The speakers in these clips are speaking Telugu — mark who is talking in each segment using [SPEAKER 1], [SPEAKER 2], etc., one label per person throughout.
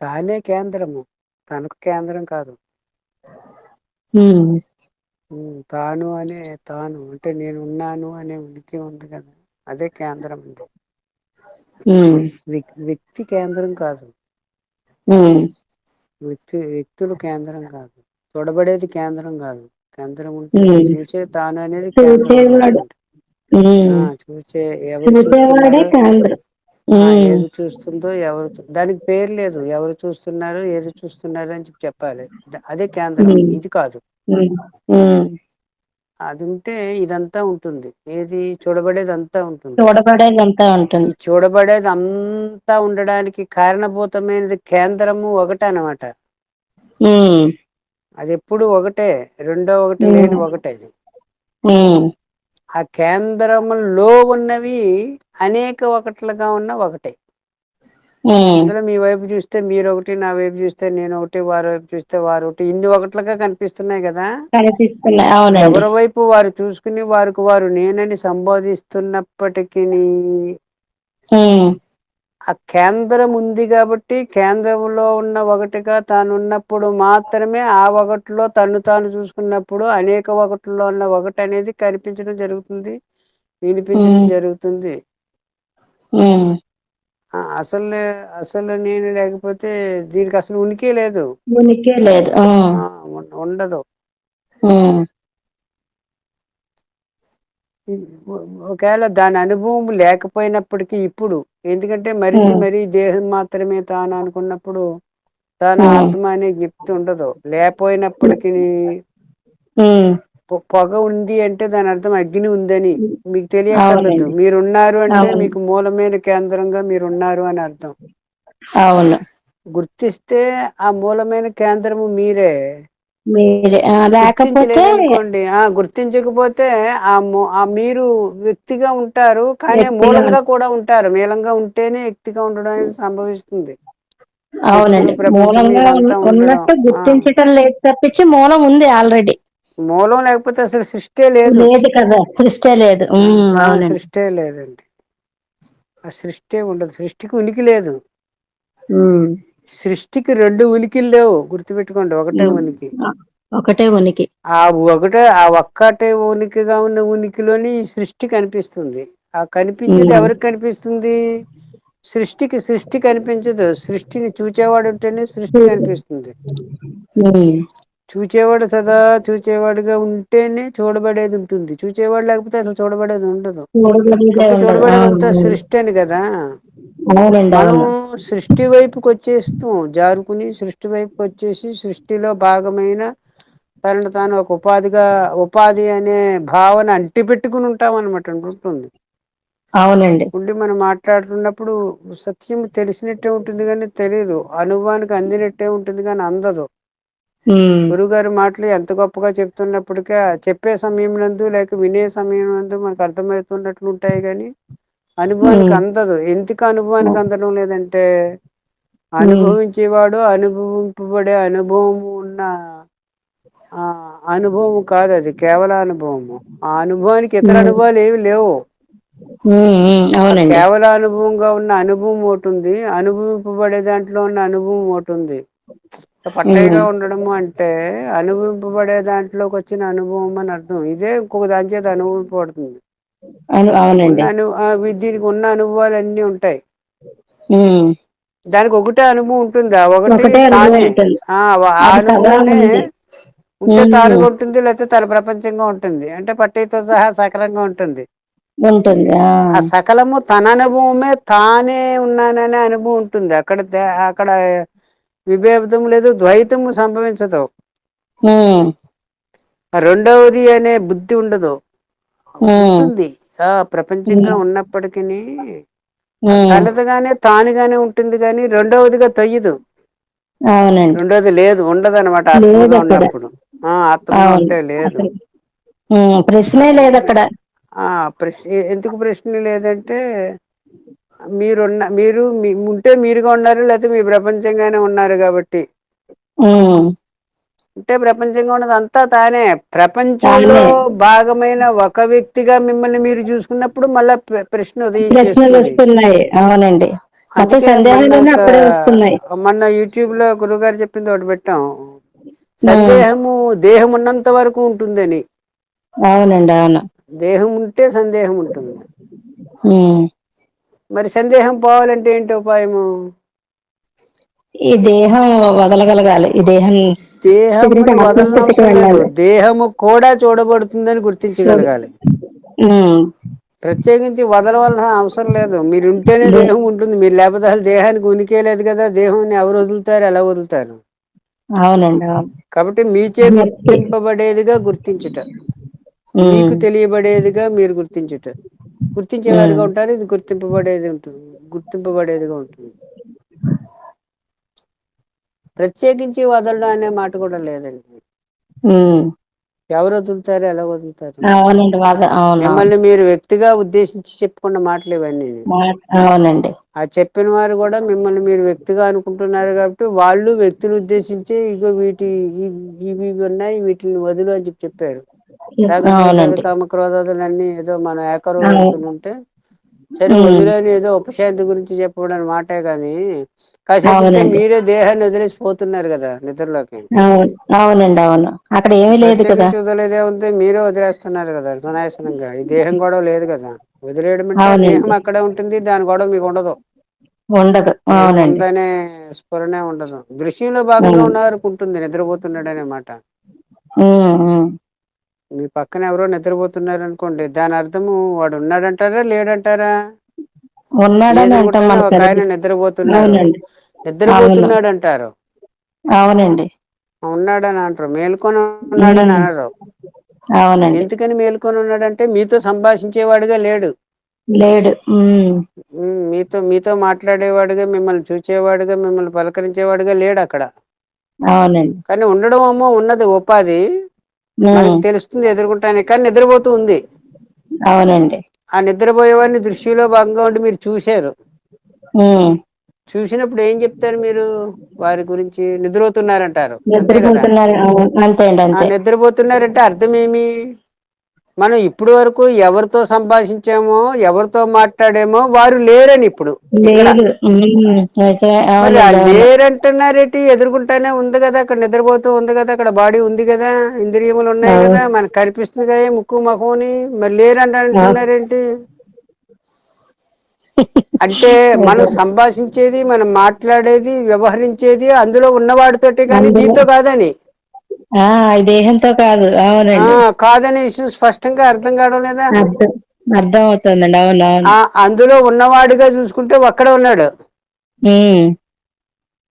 [SPEAKER 1] తానే కేంద్రము. తనకు కేంద్రం కాదు. తాను అనే తాను అంటే నేను ఉన్నాను అనే ఉనికి ఉంది కదా. అదే కేంద్రం అండి. వ్యక్తి కేంద్రం కాదు. వ్యక్తి వ్యక్తులు కేంద్రం కాదు. చూడబడేది కేంద్రం కాదు. కేంద్రం ఉంటే చూసే తాను అనేది చూసే ఎవరు ఏది చూస్తుందో ఎవరు దానికి పేరు లేదు. ఎవరు చూస్తున్నారు ఏది చూస్తున్నారు అని చెప్పి చెప్పాలి. అదే కేంద్రం. ఇది కాదు. అది ఉంటే ఇదంతా ఉంటుంది. ఏది చూడబడేది ఉంటుంది.
[SPEAKER 2] చూడబడేదంతా
[SPEAKER 1] ఈ
[SPEAKER 2] ఉంటుంది.
[SPEAKER 1] చూడబడేది అంతా ఉండడానికి కారణభూతమైనది కేంద్రము ఒకట అనమాట అది ఎప్పుడు ఒకటే. రెండో ఒకటి లేని ఒకటది.
[SPEAKER 2] ఉమ్
[SPEAKER 1] ఆ కేంద్రము లో ఉన్నవి అనేక ఒకట్లుగా ఉన్న ఒకటే. అందులో మీ వైపు చూస్తే మీరు ఒకటి నా వైపు చూస్తే నేను ఒకటి వారి వైపు చూస్తే వారు ఒకటి. ఇన్ని ఒకట్లుగా కనిపిస్తున్నాయి కదా? ఎవరి వైపు వారు చూసుకుని వారికి వారు నేనని సంబోధిస్తున్నప్పటికీ ఆ కేంద్రం ఉంది కాబట్టి కేంద్రంలో ఉన్న ఒకటిగా తాను ఉన్నప్పుడు మాత్రమే ఆ ఒకటిలో తను తాను చూసుకున్నప్పుడు అనేక ఒకటిలో ఉన్న ఒకటి అనేది కనిపించడం జరుగుతుంది వినిపించడం జరుగుతుంది. అసలు అసలు నేను లేకపోతే దీనికి అసలు ఉనికి లేదు.
[SPEAKER 2] ఉనికే లేదు.
[SPEAKER 1] ఉండదు. ఒకవేళ దాని అనుభవం లేకపోయినప్పటికీ ఇప్పుడు ఎందుకంటే మరిచి మరీ దేహం మాత్రమే తాను అనుకున్నప్పుడు తాను ఆత్మ అనే జ్ఞప్తి ఉండదు. లేకపోయినప్పటికీ పొగ ఉంది అంటే దాని అర్థం అగ్ని ఉందని. మీకు తెలియక్కర్లేదు.
[SPEAKER 2] అవునండి.
[SPEAKER 1] మీరు ఉన్నారు అంటే మీకు మూలమైన కేంద్రంగా మీరు ఉన్నారు అని అర్థం.
[SPEAKER 2] అవును.
[SPEAKER 1] గుర్తిస్తే ఆ మూలమైన కేంద్రము మీరే.
[SPEAKER 2] మీరే లేకపోతే
[SPEAKER 1] ఆ గుర్తించకపోతే ఆ ఆ మీరు వ్యక్తిగా ఉంటారు కానీ మూలంగా కూడా ఉంటారు. మూలంగా ఉంటేనే వ్యక్తిగా ఉండడం అనేది సంభవిస్తుంది.
[SPEAKER 2] అవునండి. మూలంగా ఉన్నట్టు గుర్తించటం లేదు తప్పించి మూలం ఉంది ఆల్రెడీ
[SPEAKER 1] మూలం లేకపోతే అసలు సృష్టి
[SPEAKER 2] లేదు. కదా సృష్టి లేదు.
[SPEAKER 1] సృష్టే లేదండి. ఆ సృష్టి ఉండదు. సృష్టికి ఉనికి లేదు. సృష్టికి రెండు ఉనికిలు లేవు. గుర్తుపెట్టుకోండి ఒకటే ఉనికి.
[SPEAKER 2] ఒకటే ఉనికి.
[SPEAKER 1] ఆ ఒకటే ఆ ఒక్కటే ఉనికిగా ఉన్న ఉనికిలోని సృష్టి కనిపిస్తుంది. ఆ కనిపించేది ఎవరికి కనిపిస్తుంది? సృష్టికి సృష్టి కనిపించదు. సృష్టిని చూచేవాడు ఉంటేనే సృష్టి కనిపిస్తుంది. చూచేవాడు సదా చూచేవాడుగా ఉంటేనే చూడబడేది ఉంటుంది. చూచేవాడు లేకపోతే అసలు చూడబడేది ఉండదు.
[SPEAKER 2] చూడబడేదే
[SPEAKER 1] అంతా సృష్టి అని కదా? మనం సృష్టి వైపుకి వచ్చేస్తాం జారుకుని సృష్టి వైపుకి వచ్చేసి సృష్టిలో భాగమైన తనను తాను ఒక ఉపాధిగా ఉపాధి అనే భావన అంటి పెట్టుకుని ఉంటాం అనమాట ఉంటుంది
[SPEAKER 2] అవునండి.
[SPEAKER 1] ఉండి మనం మాట్లాడుతున్నప్పుడు సత్యం తెలిసినట్టే ఉంటుంది కానీ తెలియదు అనుభవానికి అందినట్టే ఉంటుంది కానీ అందదు.
[SPEAKER 2] ఉమ్
[SPEAKER 1] గురువుగారు మాటలు ఎంత గొప్పగా చెప్తున్నప్పటిక చెప్పే సమయం నందు లేక వినే సమయం నందు మనకు అర్థమవుతున్నట్లు ఉంటాయి గాని అనుభవానికి అందదు. ఎందుకు అనుభవానికి అందడం లేదంటే అనుభవించేవాడు అనుభవింపబడే అనుభవం ఉన్న ఆ అనుభవం కాదు అది. కేవల అనుభవము. ఆ అనుభవానికి ఇతర అనుభవాలు ఏవి లేవు. కేవల అనుభవంగా ఉన్న అనుభవం ఒకటి ఉంది. అనుభవింపబడే దాంట్లో ఉన్న అనుభవం ఒకటి ఉంది.
[SPEAKER 2] ఉమ్
[SPEAKER 1] పట్టయ్యగా ఉండడము అంటే అనుభవింపబడే దాంట్లోకి వచ్చిన అనుభవం అని అర్థం. ఇదే ఇంకొక దాని చేత అనుభవింపబడుతుంది.
[SPEAKER 2] అను అవునండి.
[SPEAKER 1] దీనికి ఉన్న అనుభవాలు అన్నీ ఉంటాయి దానికి ఒకటే అనుభవం ఉంటుంది? ఒకటి తానే.
[SPEAKER 2] ఉంటుంది.
[SPEAKER 1] ఆ అనుభవమే ఉంటే తానుగా లేకపోతే తన ప్రపంచంగా ఉంటుంది. అంటే పట్టేతో సహా సకలంగా ఉంటుంది.
[SPEAKER 2] ఉంటుంది ఆ.
[SPEAKER 1] సకలము తన అనుభవమే తానే ఉన్నాననే అనుభవం ఉంటుంది. అక్కడ అక్కడ విభేదం లేదు ద్వైతము సంభవించదు. రెండవది అనే బుద్ధి ఉండదు. ఉంటుంది ఆ ప్రపంచంగా ఉన్నప్పటికీ తనదిగానే తానుగానే ఉంటుంది కాని రెండవదిగా తొయ్యదు. రెండోది లేదు ఆత్మగా
[SPEAKER 2] అక్కడ.
[SPEAKER 1] ఉన్నప్పుడు. ఆ ఆత్మగా
[SPEAKER 2] అవును.
[SPEAKER 1] ఉంటే లేదు.
[SPEAKER 2] ప్రశ్నే లేదు అక్కడ.
[SPEAKER 1] ఆ ప్రశ్న ఎందుకు ప్రశ్న లేదంటే మీరున్న మీరు మీ ఉంటే మీరుగా ఉన్నారు లేకపోతే మీ ప్రపంచంగానే ఉన్నారు కాబట్టి. అంటే ప్రపంచంగా ఉన్నది అంతా తానే. ప్రపంచంలో భాగమైన ఒక వ్యక్తిగా మిమ్మల్ని మీరు చూసుకున్నప్పుడు మళ్ళా ప్రశ్న
[SPEAKER 2] అవునండి.
[SPEAKER 1] మొన్న యూట్యూబ్లో గురువు గారు చెప్పింది ఒకటి పెట్టాం. సందేహము దేహం ఉన్నంత వరకు ఉంటుందని.
[SPEAKER 2] అవునండి అవును.
[SPEAKER 1] దేహం ఉంటే సందేహం ఉంటుంది. మరి సందేహం పోవాలంటే ఏంటి ఉపాయము?
[SPEAKER 2] ఈ దేహం వదలగలగాలి. ఈ దేహం వెళ్ళాలి
[SPEAKER 1] దేహము కూడా చూడబడుతుందని గుర్తించగలగాలి. ప్రత్యేకించి వదలవలన అవసరం లేదు. మీరు ఉంటేనే దేహం ఉంటుంది. మీరు లేకపోతే అసలు దేహానికి ఉనికే లేదు కదా. దేహాన్ని ఎవరు వదులుతారు? ఎలా వదులుతారు?
[SPEAKER 2] అవునండి అవును.
[SPEAKER 1] కాబట్టి మీచే గుర్తింపబడేదిగా గుర్తించుట. మీకు తెలియబడేదిగా మీరు గుర్తించుట. గుర్తించేవారుగా ఉంటారు. ఇది గుర్తింపబడేది ఉంటుంది. గుర్తింపబడేదిగా ఉంటుంది. ప్రత్యేకించి వదలడం అనే మాట కూడా లేదండి. ఎవరు వదులుతారు ఎలా వదులుతారు? మిమ్మల్ని మీరు వ్యక్తిగా ఉద్దేశించి చెప్పుకున్న మాటలు ఇవన్నీ.
[SPEAKER 2] అవునండి.
[SPEAKER 1] ఆ చెప్పిన వారు కూడా మిమ్మల్ని మీరు వ్యక్తిగా అనుకుంటున్నారు కాబట్టి వాళ్ళు వ్యక్తిని ఉద్దేశించి ఇగో వీటి ఇవి ఉన్నాయి వీటిని వదులు అని చెప్పి చెప్పారు. కామక్రోధాదులు అన్నీ ఏదో మనం ఏకరవుతులుంటే సరే వదిలేని ఏదో ఉపశాంతి గురించి చెప్పడం మాటే గాని కాసేపు మీరే దేహాన్ని వదిలేసిపోతున్నారు కదా నిద్రలోకి.
[SPEAKER 2] అవును అవునండి అవును. అక్కడ ఏమీ లేదు కదా.
[SPEAKER 1] ప్రత్యేకించి వదిలేదేముంది మీరే వదిలేస్తున్నారు కదా సునాయాసనంగా ఈ దేహం గొడవ లేదు కదా. వదిలేయడం అంటే దేహం అక్కడే ఉంటుంది దాని గొడవ మీకు ఉండదు.
[SPEAKER 2] ఉండదు. అవునండి.
[SPEAKER 1] స్ఫురణే ఉండదు. దృశ్యంలో భాగంగా
[SPEAKER 2] అవును.
[SPEAKER 1] ఉన్నవారికి ఉంటుంది నిద్రపోతున్నాడనే మాట. మీ పక్కన ఎవరో నిద్రపోతున్నారు అనుకోండి దాని అర్థము వాడు ఉన్నాడంటారా లేడంటారా?
[SPEAKER 2] ఉన్నాడని అంటాం
[SPEAKER 1] ఒక
[SPEAKER 2] అవునండి అవును
[SPEAKER 1] నిద్రపోతున్నాడు. అంటారు
[SPEAKER 2] అవునండి.
[SPEAKER 1] ఉన్నాడని అంటారు. మేల్కొని ఉన్నాడని
[SPEAKER 2] ఉమ్,
[SPEAKER 1] అనరు.
[SPEAKER 2] అవునండి.
[SPEAKER 1] ఎందుకని మేల్కొని ఉన్నాడంటే మీతో సంభాషించేవాడుగా లేడు.
[SPEAKER 2] లేడు. ఉమ్,
[SPEAKER 1] ఉమ్, మీతో మీతో మాట్లాడేవాడుగా మిమ్మల్ని చూచేవాడుగా మిమ్మల్ని పలకరించేవాడుగా లేడు అక్కడ
[SPEAKER 2] అవునండి.
[SPEAKER 1] కానీ ఉండడం ఏమో ఉన్నది ఉపాధి. మనకి తెలుస్తుంది ఎదురుకుంటానే కానీ నిద్రపోతూ ఉంది.
[SPEAKER 2] అవునండి.
[SPEAKER 1] ఆ నిద్రపోయేవాడిని దృష్టిలో భాగంగా ఉండి మీరు చూశారు. చూసినప్పుడు ఏం చెప్తారు మీరు? వారి గురించి నిద్రపోతున్నారంటారు. అంతే కదా?
[SPEAKER 2] నిద్రపోతున్నారు
[SPEAKER 1] మనం ఇప్పుడు వరకు ఎవరితో సంభాషించామో ఎవరితో మాట్లాడేమో వారు లేరని ఇప్పుడు. లేరంటున్నారేటి? ఎదురుకుంటానే ఉంది కదా అక్కడ నిద్రపోతూ ఉంది కదా అక్కడ బాడీ ఉంది కదా ఇంద్రియములు ఉన్నాయి కదా మనకు కనిపిస్తుంది కదా ముక్కు మహోని మరి లేరంట
[SPEAKER 2] అవును.
[SPEAKER 1] అంటున్నారేంటి అంటే మనం. సంభాషించేది మనం మాట్లాడేది వ్యవహరించేది అందులో ఉన్నవాడితోటి కానీ దీంతో కాదని.
[SPEAKER 2] ఆ దేహంతో కాదు. అవునండి.
[SPEAKER 1] కాదనే విషయం స్పష్టంగా అర్థం కావడం లేదా?
[SPEAKER 2] అర్థం అవుతుందండి అవును
[SPEAKER 1] అందులో ఉన్నవాడిగా చూసుకుంటే ఒక్కడే ఉన్నాడు.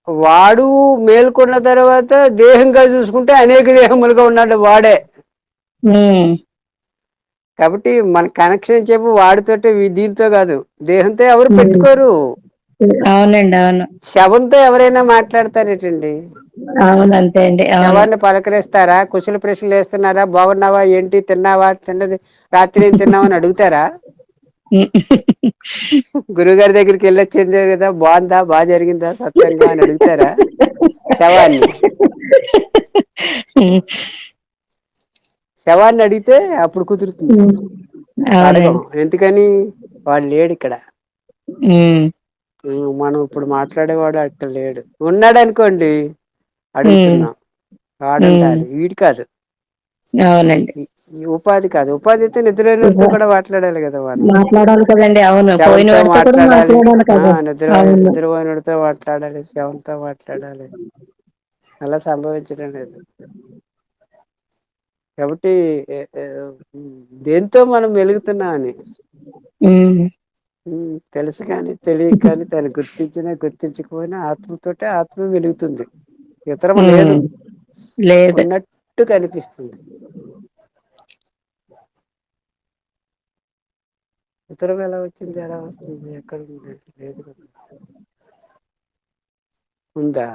[SPEAKER 1] వాడు మేల్కొన్న తర్వాత దేహంగా చూసుకుంటే అనేక దేహములుగా ఉన్నాడు వాడే. కాబట్టి మన కనెక్షన్ చెప్పు వాడితోటే దీంతో కాదు. దేహంతో ఎవరు. పెట్టుకోరు.
[SPEAKER 2] అవునండి అవును.
[SPEAKER 1] శవంతో ఎవరైనా మాట్లాడతారేటండి?
[SPEAKER 2] అవును అంతే అండి
[SPEAKER 1] శవాన్ని పలకరిస్తారా? కుశల ప్రశ్నలు వేస్తున్నారా బాగున్నావా? ఏంటి? తిన్నావా? తిన్నది రాత్రి ఏం తిన్నామని అడుగుతారా?
[SPEAKER 2] ఉమ్.
[SPEAKER 1] గురువు గారి దగ్గరికి వెళ్ళొచ్చిందే కదా బాగుందా? బాగా జరిగిందా సత్సంగం అని అడుగుతారా? శవాన్ని? శవాన్ని అడిగితే అప్పుడు కుదురుతుంది. ఎందుకని? వాడు లేడు ఇక్కడ. మనం ఇప్పుడు మాట్లాడేవాడు అక్కడ లేడు. ఉన్నాడు అనుకోండి. అడుగుతున్నాం. వాడుండాలి వీడు కాదు.
[SPEAKER 2] అవునండి.
[SPEAKER 1] ఈ ఉపాధి కాదు. ఉపాధి అయితే
[SPEAKER 2] ఇవ్వ-
[SPEAKER 1] కూడా మాట్లాడాలి కదా వాడు.
[SPEAKER 2] మాట్లాడాలి కదండి. అవును.
[SPEAKER 1] మాట్లాడాలి. నిద్ర నిద్రపోయినోడితో మాట్లాడాలి. శవంతో మాట్లాడాలి. అలా సంభవించడం లేదు. కాబట్టి దేంతో మనం వెలుగుతున్నామని తెలుసు కాని తెలియక కాని దాన్ని గుర్తించిన గుర్తించకపోయినా ఆత్మతోటే ఆత్మ వెలుగుతుంది ఇతరము లేదు.
[SPEAKER 2] లేదు.
[SPEAKER 1] ఉన్నట్టు కనిపిస్తుంది. ఇతరం ఎలా వచ్చింది ఎలా వస్తుంది ఎక్కడ ఉంది? లేదు కదా. ఉందా?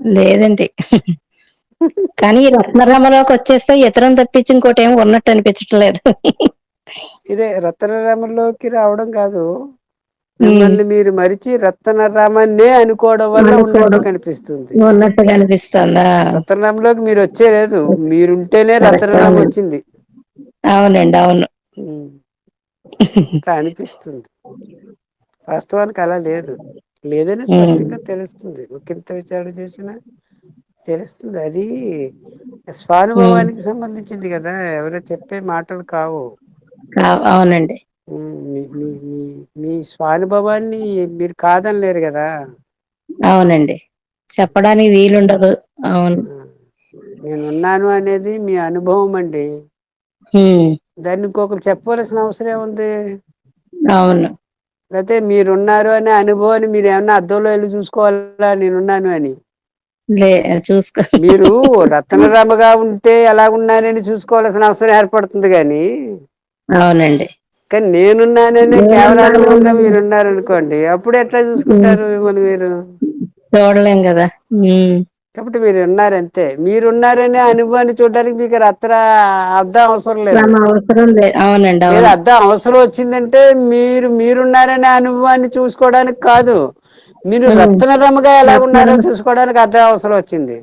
[SPEAKER 2] లేదండి. కానీ రత్నరమలోకి వచ్చేస్తే ఇతరం తప్పించి ఇంకోటి ఏమి ఉన్నట్టు అనిపించట్లేదు.
[SPEAKER 1] ఇదే రత్నరాములోకి రావడం కాదు. మిమ్మల్ని మీరు మరిచి రతన రామన్నే అనుకోవడం వల్ల ఉన్నట్టు కనిపిస్తుంది.
[SPEAKER 2] ఉన్నట్టుగా అనిపిస్తుందా
[SPEAKER 1] రతనంలోకి మీరు వచ్చే లేదు. మీరుంటేనే
[SPEAKER 2] కరెక్ట్
[SPEAKER 1] రతనరాం
[SPEAKER 2] అవునండి
[SPEAKER 1] వచ్చింది.
[SPEAKER 2] అవునండి అవును.
[SPEAKER 1] అనిపిస్తుంది. వాస్తవానికి అలా లేదు. లేదని స్పష్టంగా తెలుస్తుంది. ఒకంత విచారణ చేసినా తెలుస్తుంది. అది స్వానుభవానికి సంబంధించింది కదా. ఎవరో చెప్పే మాటలు కావు
[SPEAKER 2] అవునండి.
[SPEAKER 1] మీ మీ స్వానుభవాన్ని మీరు కాదనిలేరు కదా?
[SPEAKER 2] అవునండి. చెప్పడానికి వీలుండదు. అవును.
[SPEAKER 1] నేనున్నాను అనేది మీ అనుభవం అండి. దాన్ని ఇంకొకరు చెప్పవలసిన అవసరం ఏముంది?
[SPEAKER 2] అవును.
[SPEAKER 1] అయితే మీరున్నారు అనే అనుభవాన్ని మీరు ఏమన్నా అద్దంలో వెళ్ళి చూసుకోవాలా? నేనున్నాను అని.
[SPEAKER 2] చూసుకో.
[SPEAKER 1] మీరు రతనరామగా ఉంటే ఎలా ఉన్నానని చూసుకోవాల్సిన అవసరం ఏర్పడుతుంది గాని
[SPEAKER 2] అవునండి.
[SPEAKER 1] కానీ నేనున్నాననే
[SPEAKER 2] నేనున్నాను.
[SPEAKER 1] కేవలానుభవంగా మీరు ఉన్నారనుకోండి అప్పుడు ఎట్లా చూసుకుంటారు మిమ్మల్ని మీరు?
[SPEAKER 2] చూడలేం కదా.
[SPEAKER 1] కాబట్టి మీరు ఉన్నారంతే. మీరు ఉన్నారనే అనుభవాన్ని చూడడానికి మీకు రత్తన అద్దం అవసరం లేదు.
[SPEAKER 2] శ్రమ అవసరం అవునండి
[SPEAKER 1] వచ్చిందంటే మీరు మీరున్నారనే అనుభవాన్ని చూసుకోవడానికి కాదు. మీరు
[SPEAKER 2] ఉమ్.
[SPEAKER 1] రత్నరమ్మగా ఎలాగ ఉన్నారో చూసుకోవడానికి అర్థం అవసరం వచ్చింది.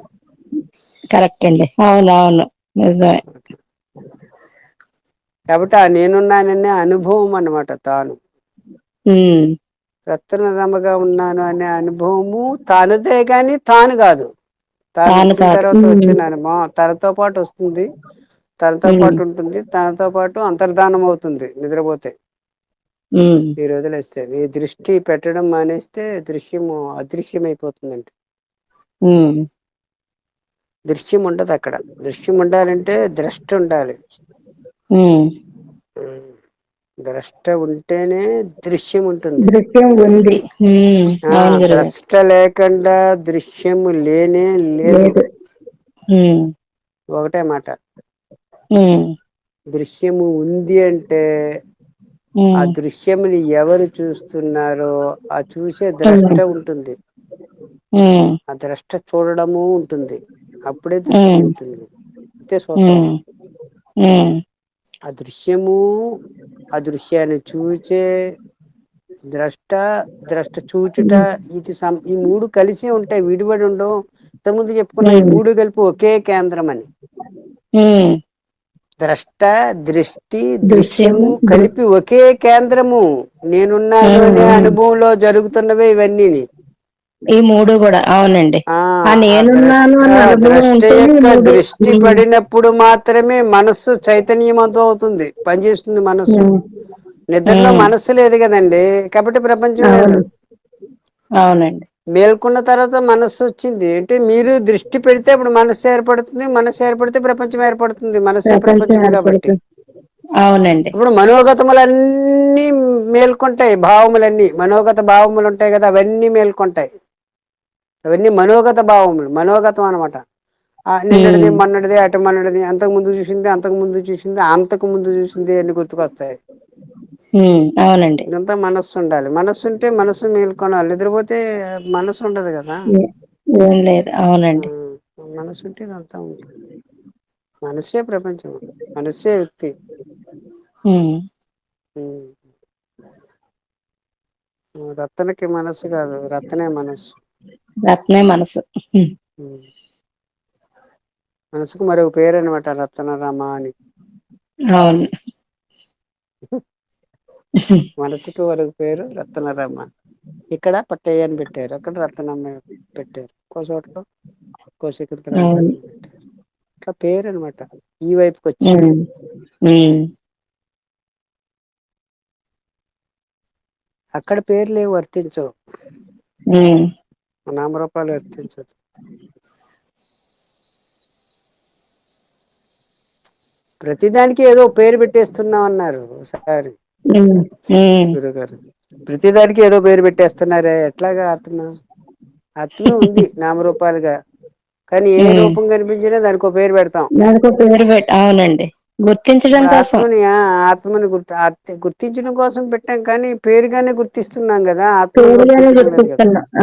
[SPEAKER 2] కరెక్ట్ అండి. అవును అవును. నిజమే.
[SPEAKER 1] కాబట్టి ఆ నేనున్నాననే అనుభవం అన్నమాట తాను. రత్నరమగా ఉన్నాను అనే అనుభవము తానుదే గాని తాను కాదు. తాను తర్వాత
[SPEAKER 2] ఉమ్.
[SPEAKER 1] వచ్చిన అనుభవం తనతో పాటు వస్తుంది. తనతో పాటు ఉంటుంది. తనతో పాటు అంతర్ధానం అవుతుంది. నిద్రపోతే. మీరు వదిలేస్తే మీ దృష్టి పెట్టడం మానేస్తే దృశ్యము అదృశ్యం అయిపోతుందండి
[SPEAKER 2] ఉమ్.
[SPEAKER 1] దృశ్యం ఉండదు అక్కడ. దృశ్యం ఉండాలంటే ద్రష్ట ఉండాలి. ద్రష్ట ఉంటేనే దృశ్యం ఉంటుంది.
[SPEAKER 2] దృశ్యం ఉంది.
[SPEAKER 1] ద్రష్ట లేకుండా దృశ్యము లేనే లేదు. ఒకటే మాట. దృశ్యము ఉంది అంటే ఆ దృశ్యముని ఎవరు చూస్తున్నారో ఆ చూసే ద్రష్ట ఉంటుంది. ఆ ద్రష్ట చూడడము ఉంటుంది. అప్పుడే దృశ్యం ఉంటుంది. అంతే సూత్రం
[SPEAKER 2] ఉమ్ ఉమ్
[SPEAKER 1] అదృశ్యము అదృశ్యాన్ని చూచే ద్రష్ట ద్రష్ట చూచుట ఇది ఈ మూడు కలిసి ఉంటాయి విడిపడి ఉండవు. ఇంత ముందు చెప్పుకున్న ఈ మూడు కలిపి ఒకే కేంద్రం అని ద్రష్ట దృష్టి
[SPEAKER 2] దృశ్యము
[SPEAKER 1] దృశ్యము. కలిపి ఒకే కేంద్రము. నేనున్నాను అనే అనుభవంలో జరుగుతున్నవే ఇవన్నీని.
[SPEAKER 2] ఈ మూడు కూడా అవునండి. నేనున్నాను
[SPEAKER 1] దృష్టి పడినప్పుడు మాత్రమే మనస్సు చైతన్యవంతం అవుతుంది పనిచేస్తుంది మనస్సు. నిద్రలో మనస్సు లేదు కదండి కాబట్టి ప్రపంచం లేదు.
[SPEAKER 2] అవును. అవునండి.
[SPEAKER 1] మేల్కొన్న తర్వాత మనస్సు వచ్చింది అంటే మీరు దృష్టి పెడితే అప్పుడు మనస్సు ఏర్పడుతుంది మనస్సు ఏర్పడితే ప్రపంచం ఏర్పడుతుంది మనస్సే ప్రపంచం కాబట్టి.
[SPEAKER 2] అవునండి.
[SPEAKER 1] ఇప్పుడు మనోగతములన్నీ మేల్కొంటాయి భావములన్నీ. మనోగత భావములు ఉంటాయి కదా అవన్నీ మేల్కొంటాయి. అవన్నీ మనోగత భావములు మనోగతం అనమాట నిన్నటిది మొన్నటిది అటి మొన్నటిది అంతకు ముందు చూసింది అంతకు ముందు చూసింది అంతకు ముందు చూసింది అన్ని గుర్తుకొస్తాయి.
[SPEAKER 2] అవునండి.
[SPEAKER 1] ఇదంతా మనస్సు ఉండాలి. మనస్సు ఉంటే మనస్సు మేల్కొనాలి. నిద్రపోతే మనస్సు ఉండదు కదా.
[SPEAKER 2] ఏం లేదు. అవునండి.
[SPEAKER 1] మనసు ఉంటే ఇదంతా ఉంటుంది. మనస్సే ప్రపంచం. మనస్సే వ్యక్తి. రత్తనకి మనస్సు కాదు. రత్తనే మనస్సు.
[SPEAKER 2] రత్నే మనసు.
[SPEAKER 1] మనసుకు మరో పేరు అనమాట రత్తనరామ అని.
[SPEAKER 2] అవును.
[SPEAKER 1] మనసుకు మరో పేరు రత్తనరామ ఇక్కడ పట్టయ్య అని పెట్టారు. అక్కడ రత్నమ్మ పెట్టారు. ఇంకో చోట్లో కోశిక పెట్టారు. ఇట్లా పేరు అనమాట ఈ వైపుకి వచ్చి అక్కడ పేర్లేవి వర్తించవు.
[SPEAKER 2] ఉమ్
[SPEAKER 1] నామరూపాలు వర్తించదు ప్రతిదానికి ఏదో పేరు పెట్టేస్తున్నాం అన్నారు ఒకసారి గురువుగారు ప్రతిదానికి ఏదో పేరు పెట్టేస్తున్నారే ఎట్లాగా ఆత్మ? ఆత్మ ఉంది నామరూపాలుగా. కానీ ఏ రూపం కనిపించినా దానికి ఒక పేరు పెడతాం.
[SPEAKER 2] దానికో పేరు పెట్ అవునండి. గుర్తించడం కోసం.
[SPEAKER 1] ఆత్మని గుర్తు గుర్తించడం కోసం పెట్టాం కానీ పేరుగానే గుర్తిస్తున్నాం కదా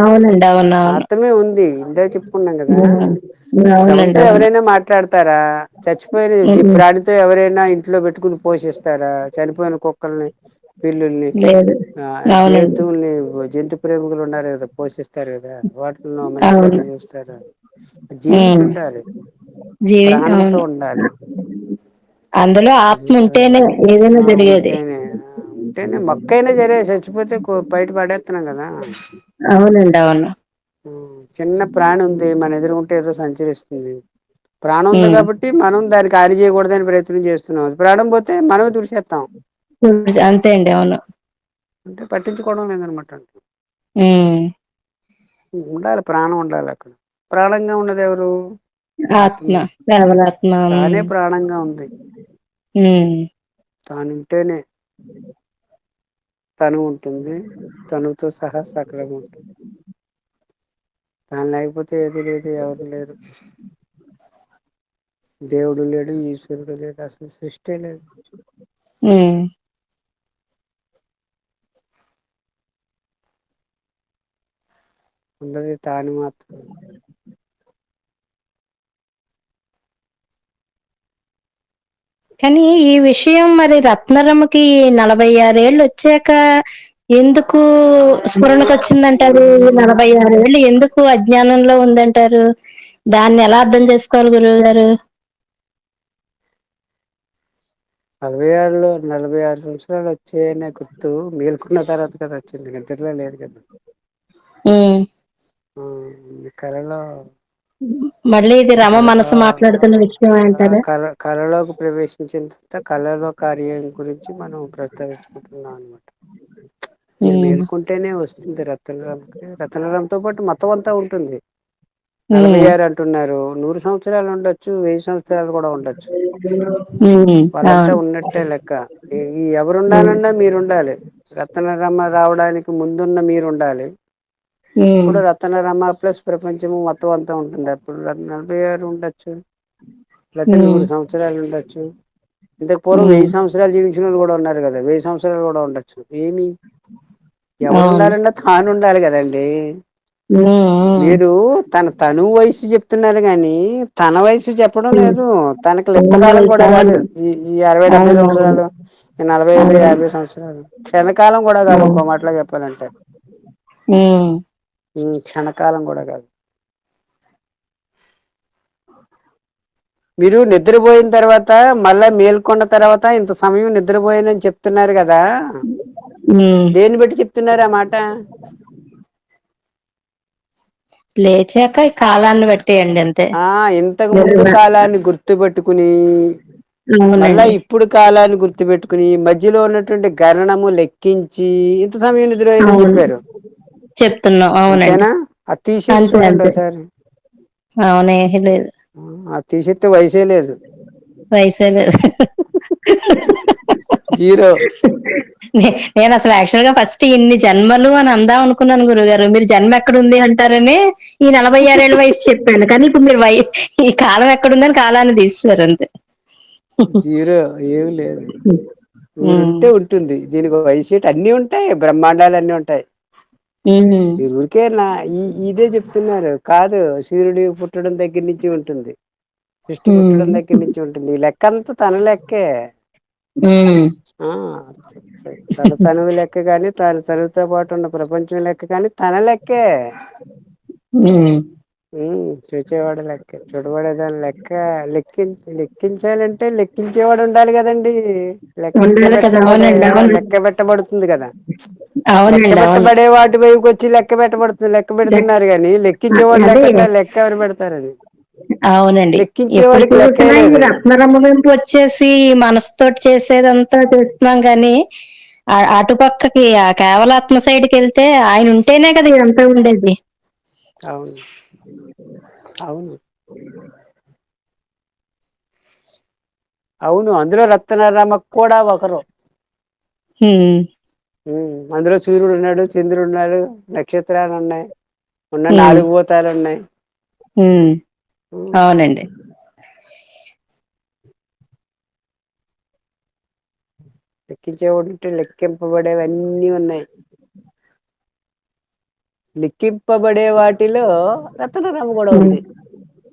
[SPEAKER 2] అవునండి అవునవును
[SPEAKER 1] ఆత్మే ఉంది ఇందాక చెప్పుకున్నాం కదా. ఎవరైనా మాట్లాడతారా? చచ్చిపోయిన ప్రాణితో ఎవరైనా ఇంట్లో పెట్టుకుని పోషిస్తారా? చనిపోయిన కుక్కల్ని పిల్లుల్ని జంతువుల్ని జంతు ప్రేమికులు ఉన్నారు కదా పోషిస్తారు కదా. వాటిలో మంచి చూస్తారు?
[SPEAKER 2] ఉమ్.
[SPEAKER 1] ఉండాలి ప్రాణంతో ఉండాలి.
[SPEAKER 2] అందులో ఆత్మ ఉంటేనే ఏదైనా జరిగేది.
[SPEAKER 1] ఉంటేనే సరే చచ్చిపోతే బయట పడేస్తున్నాం కదా.
[SPEAKER 2] అవునండి అవును.
[SPEAKER 1] చిన్న ప్రాణి ఉంది మన ఎదురుగుంటే ఏదో సంచరిస్తుంది. ప్రాణం ఉంది కాబట్టి మనం దానికి హాని చేయకూడదని ప్రయత్నం చేస్తున్నాం. ప్రాణం పోతే మనమే తుడిసేస్తాం
[SPEAKER 2] అంతే అండి అవును.
[SPEAKER 1] అంటే పట్టించుకోవడం లేదనమాట ఉండాలి ప్రాణం ఉండాలి అక్కడ. ప్రాణంగా ఉన్నది ఎవరు?
[SPEAKER 2] ఆత్మ
[SPEAKER 1] తానే ప్రాణంగా ఉంది. తానుంటేనే తను ఉంటుంది. తనుతో సహా సకలం ఉంటుంది. తాను లేకపోతే ఏది లేదు ఎవరు లేరు. దేవుడు లేడు ఈశ్వరుడు లేడు అసలు సృష్టి లేదు. ఉన్నది తాను మాత్రమే.
[SPEAKER 2] కానీ ఈ విషయం మరి రత్నరమకి నలభై ఆరేళ్ళు వచ్చాక ఎందుకు స్ఫురణకు వచ్చిందంటారు? నలభై ఆరు ఏళ్ళు ఎందుకు అజ్ఞానంలో ఉందంటారు? దాన్ని ఎలా అర్థం చేసుకోవాలి గురువు గారు?
[SPEAKER 1] నలభై ఆరులో నలభై ఆరు సంవత్సరాలు వచ్చాయనే గుర్తు. మేల్కున్న తర్వాత కదా వచ్చింది. నిద్రలో లేదు కదా. కలలో
[SPEAKER 2] మళ్ళీ ఇది రమ మనసు మాట్లాడుతున్న విషయం అంటారా?
[SPEAKER 1] కళలోకి ప్రవేశించిన తర్వాత కళలో కార్యం గురించి మనం ప్రస్తావించుకుంటున్నాం అనమాట మేల్కుంటేనే వస్తుంది రత్నరామకి. రత్నరాంతో పాటు మొత్తం అంతా ఉంటుంది. నలభై ఆరు అంటున్నారు. నూరు సంవత్సరాలు ఉండొచ్చు వెయ్యి సంవత్సరాలు కూడా ఉండొచ్చు. వాళ్ళంతా ఉన్నట్టే లెక్క. ఈ ఎవరు
[SPEAKER 2] ఉమ్
[SPEAKER 1] ఉండాలన్నా మీరు ఉండాలి రతనరమ్మ రావడానికి ముందున్న మీరు ఉండాలి ఇప్పుడు రతన రమ ప్లస్ ప్రపంచము మొత్తం అంతా ఉంటుంది. అప్పుడు నలభై ఆరు ఉండొచ్చు. లేకపోతే నూరు సంవత్సరాలు ఉండొచ్చు. ఇంతకు పూర్వం వెయ్యి సంవత్సరాలు జీవించిన వాళ్ళు కూడా ఉన్నారు కదా. వెయ్యి సంవత్సరాలు కూడా ఉండొచ్చు. ఏమి? ఎవరు ఉండాలన్నా తాను ఉండాలి కదండి. మీరు తన తను వయసు చెప్తున్నారు గాని తన వయసు చెప్పడం లేదు. తనకు లెక్కకాలం కూడా కాదు. ఈ ఈ అరవై డెబ్బై సంవత్సరాలు నలభై ఐదు యాభై సంవత్సరాలు. క్షణకాలం కూడా కాదు ఇంకో మాటలో చెప్పాలంటే. క్షణకాలం కూడా కాదు. మీరు నిద్రపోయిన తర్వాత మళ్ళా మేల్కొన్న తర్వాత ఇంత సమయం నిద్రపోయానని చెప్తున్నారు కదా. దేన్ని బట్టి చెప్తున్నారు ఆ మాట?
[SPEAKER 2] లేచాక కాలాన్ని బట్టేయండి అంతే.
[SPEAKER 1] ఆ ఇంతకు ముందు కాలాన్ని గుర్తుపెట్టుకుని మళ్ళా
[SPEAKER 2] అవునండి
[SPEAKER 1] ఇప్పుడు కాలాన్ని గుర్తు పెట్టుకుని మధ్యలో ఉన్నటువంటి గణనము లెక్కించి ఇంత సమయం నిద్ర పోయిందని
[SPEAKER 2] అవును.
[SPEAKER 1] చెప్పారు.
[SPEAKER 2] చెప్తున్నాం అవునండి.
[SPEAKER 1] అంతేనా? అది తీసేసి
[SPEAKER 2] అంతే
[SPEAKER 1] చూడండి
[SPEAKER 2] అంతే.
[SPEAKER 1] ఒకసారి.
[SPEAKER 2] అవును లేదు.
[SPEAKER 1] అది తీసేస్తే వయసే లేదు.
[SPEAKER 2] వయసే లేదు.
[SPEAKER 1] జీరో.
[SPEAKER 2] నేను అసలు యాక్చువల్గా ఫస్ట్ ఇన్ని జన్మలు అని అందాం అనుకున్నాను గురుగారు. మీరు జన్మ ఎక్కడ ఉంది అంటారని ఈ నలభై ఆరేళ్ళ వయసు చెప్పాను. కానీ ఇప్పుడు మీరు వయ ఈ కాలం ఎక్కడుందని కాలాన్ని తీసేసారు అంతే.
[SPEAKER 1] జీరో ఏమి లేదు. ఊరుంటే ఉంటుంది. దీనికి వయసెట్ అన్ని ఉంటాయి. బ్రహ్మాండాలు అన్ని ఉంటాయి. ఊరికే నా ఇదే చెప్తున్నారు. కాదు సూర్యుడి పుట్టడం దగ్గర నుంచి ఉంటుంది. సృష్టి పుట్టడం దగ్గర నుంచి ఉంటుంది. ఈ లెక్కంతా తన లెక్కే. తన తనువు లెక్క గాని తన తనతో పాటు ఉన్న ప్రపంచం లెక్క కాని తన లెక్కే.
[SPEAKER 2] ఉమ్
[SPEAKER 1] చూచేవాడు లెక్క చూడబడే దాని లెక్క లెక్కి లెక్కించాలంటే లెక్కించేవాడు ఉండాలి కదండి. లెక్క పెట్టబడే లెక్క పెట్టబడుతుంది కదా. లెక్క పెట్టబడే వాటి వైపుకి వచ్చి లెక్క పెట్టబడుతుంది లెక్క
[SPEAKER 2] లెక్-
[SPEAKER 1] పెడుతున్నారు కాని లెక్కించేవాడు లేకుండా లెక్క ఎవరు పెడతారండి
[SPEAKER 2] అవునండి.
[SPEAKER 1] లెక్కించేవాడికి లెక్కే
[SPEAKER 2] చూసినా ఈ
[SPEAKER 1] లేదు.
[SPEAKER 2] రత్నరమ వైపు వచ్చేసి మనసుతోటి చేసేదంతా చేస్తున్నాం గాని అటుపక్కకి ఆ కేవలాత్మ సైడ్కి వెళ్తే ఆయన ఉంటేనే కదా ఇదంతా ఉండేది.
[SPEAKER 1] అవును. అవును. అవును అందులో రత్నరామ కూడా ఒకరు. అందులో సూర్యుడు ఉన్నాడు చంద్రుడు ఉన్నాడు నక్షత్రాలు ఉన్నాయి. ఉన్న నాలుగు భూతాలు ఉన్నాయి.
[SPEAKER 2] అవునండి.
[SPEAKER 1] లెక్కించేవాడుంటే లెక్కింపబడేవన్నీ ఉన్నాయి. లిఖింపబడే వాటిలో రతనరామ కూడా ఉంది.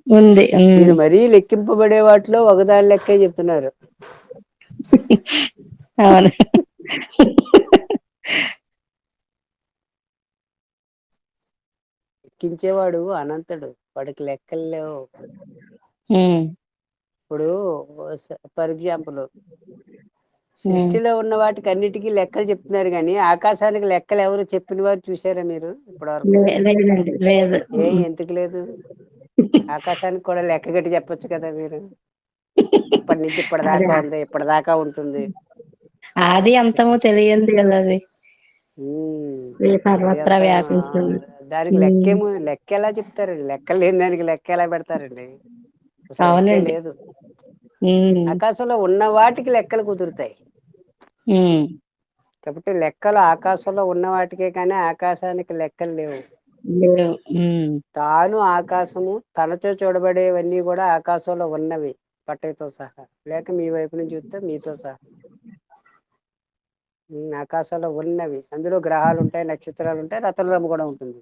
[SPEAKER 2] ఉంది.
[SPEAKER 1] మీరు మరీ లెక్కింపబడే వాటిలో ఒకదాని లెక్కే చెప్తున్నారు.
[SPEAKER 2] అవును.
[SPEAKER 1] లెక్కించేవాడు అనంతుడు. వాడికి లెక్కలేవు
[SPEAKER 2] హ్మ్
[SPEAKER 1] ఇప్పుడు ఫర్ ఎగ్జాంపుల్ సృష్టిలో ఉన్న వాటికి అన్నిటికీ లెక్కలు చెప్తున్నారు కానీ ఆకాశానికి లెక్కలు ఎవరు చెప్పిన వారు చూసారా మీరు ఇప్పటివరకు? ఏ ఎందుకు లేదు? ఆకాశానికి కూడా లెక్క గట్టి చెప్పొచ్చు కదా మీరు? ఇప్పటి నుంచి ఇప్పటిదాకా ఉంది? ఇప్పటిదాకా ఉంటుంది.
[SPEAKER 2] అది అంతము తెలియంది కదా అది. సర్వత్రా వ్యాపించింది.
[SPEAKER 1] దానికి లెక్కేమో లెక్క ఎలా చెప్తారండి? లెక్కలు లేని దానికి లెక్క ఎలా పెడతారండి? లెక్కే. లేదు. ఆకాశంలో ఉన్న వాటికి లెక్కలు కుదురుతాయి. కాబట్టి లెక్కలు ఆకాశంలో ఉన్న వాటికే కానీ ఆకాశానికి లెక్కలు లేవు. తాను ఆకాశము తనతో చూడబడేవన్నీ కూడా ఆకాశంలో ఉన్నవి పట్టయ్యతో సహా. లేక మీ వైపు నుంచి చూస్తే మీతో సహా. ఆకాశంలో ఉన్నవి. అందులో గ్రహాలు ఉంటాయి నక్షత్రాలు ఉంటాయి రతనరమ్మ కూడా ఉంటుంది.